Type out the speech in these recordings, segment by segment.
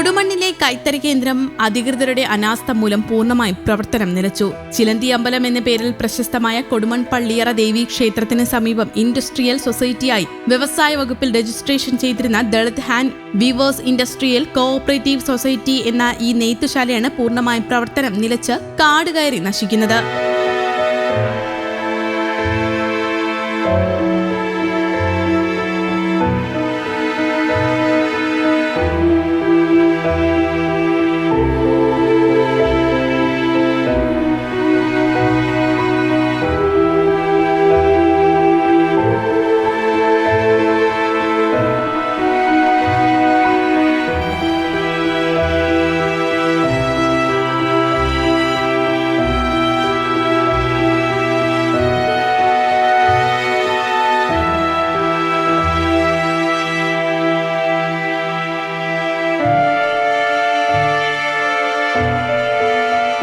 കൊടുമണ്ണിലെ കൈത്തറി കേന്ദ്രം അധികൃതരുടെ അനാസ്ഥ മൂലം പൂർണമായും പ്രവർത്തനം നിലച്ചു. ചിലന്തി അമ്പലം എന്ന പേരിൽ പ്രശസ്തമായ കൊടുമൺ പള്ളിയറ ദേവി ക്ഷേത്രത്തിന് സമീപം ഇൻഡസ്ട്രിയൽ സൊസൈറ്റിയായി വ്യവസായ വകുപ്പിൽ രജിസ്ട്രേഷൻ ചെയ്തിരുന്ന Dalit hand weavers industrial cooperative society എന്ന ഈ നെയ്ത്തുശാലയാണ് പൂർണമായും പ്രവർത്തനം നിലച്ച് കാട് കയറി നശിക്കുന്നത്.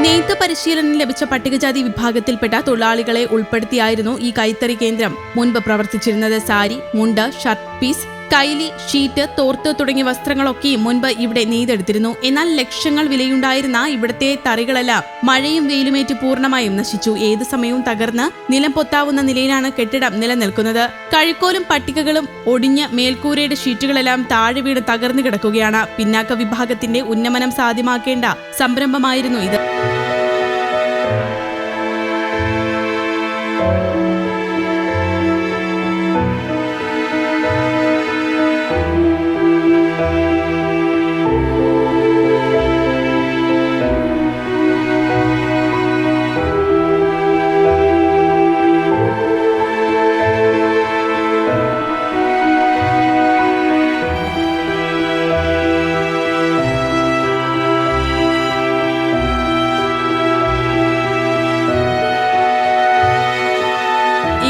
നെയ്ത്ത് പരിശീലനം ലഭിച്ച പട്ടികജാതി വിഭാഗത്തിൽപ്പെട്ട തൊഴിലാളികളെ ഉൾപ്പെടുത്തിയായിരുന്നു ഈ കൈത്തറി കേന്ദ്രം. മുൻപ് പ്രവർത്തിച്ചിരുന്നത് സാരി മുണ്ട് ഷർട്ട് പീസ് കൈലി ഷീറ്റ് തോർത്ത് തുടങ്ങിയ വസ്ത്രങ്ങളൊക്കെ മുൻപ് ഇവിടെ നെയ്തെടുത്തിരുന്നു. എന്നാൽ ലക്ഷങ്ങൾ വിലയുണ്ടായിരുന്ന ഇവിടത്തെ തറികളെല്ലാം മഴയും വെയിലുമേറ്റ് പൂർണമായും നശിച്ചു. ഏത് സമയവും തകർന്ന് നിലം പൊത്താവുന്ന നിലയിലാണ് കെട്ടിടം നിലനിൽക്കുന്നത്. കഴിക്കോലും പട്ടികകളും ഒടിഞ്ഞ് മേൽക്കൂരയുടെ ഷീറ്റുകളെല്ലാം താഴെ വീട് തകർന്നു കിടക്കുകയാണ്. പിന്നാക്ക വിഭാഗത്തിന്റെ ഉന്നമനം സാധ്യമാക്കേണ്ട സംരംഭമായിരുന്നു ഇത്.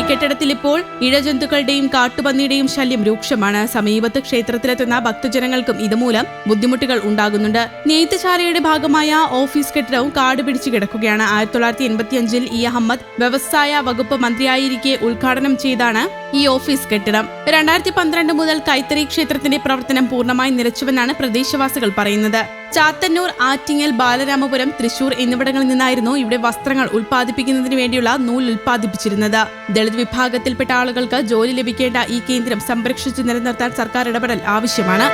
കെട്ടിടത്തിൽ ഇപ്പോൾ ഇഴജന്തുക്കളുടെയും കാട്ടുപന്നിയുടെയും ശല്യം രൂക്ഷമാണ്. സമീപത്ത് ക്ഷേത്രത്തിലെത്തുന്ന ഭക്തജനങ്ങൾക്കും ഇതുമൂലം ബുദ്ധിമുട്ടുകൾ ഉണ്ടാകുന്നുണ്ട്. നെയ്ത്തുശാലയുടെ ഭാഗമായ ഓഫീസ് കെട്ടിടവും കാട് പിടിച്ചു കിടക്കുകയാണ്. ആയിരത്തി തൊള്ളായിരത്തി എൺപത്തിയഞ്ചിൽ ഇ. അഹമ്മദ് വ്യവസായ വകുപ്പ് മന്ത്രിയായിരിക്കെ ഉദ്ഘാടനം ചെയ്താണ് ഈ ഓഫീസ് കെട്ടിടം. രണ്ടായിരത്തി പന്ത്രണ്ട് മുതൽ കൈത്തറി ക്ഷേത്രത്തിന്റെ പ്രവർത്തനം പൂർണമായി നിലച്ചുവെന്നാണ് പ്രദേശവാസികൾ പറയുന്നത്. ചാത്തന്നൂർ ആറ്റിങ്ങൽ ബാലരാമപുരം തൃശൂർ എന്നിവിടങ്ങളിൽ നിന്നായിരുന്നു ഇവിടെ വസ്ത്രങ്ങൾ ഉൽപ്പാദിപ്പിക്കുന്നതിന് വേണ്ടിയുള്ള നൂൽ ഉൽപ്പാദിപ്പിച്ചിരുന്നത്. ദളിത് വിഭാഗത്തിൽപ്പെട്ട ആളുകൾക്ക് ജോലി ലഭിക്കേണ്ട ഈ കേന്ദ്രം സംരക്ഷിച്ചു നിലനിർത്താൻ സർക്കാർ ഇടപെടൽ ആവശ്യമാണ്.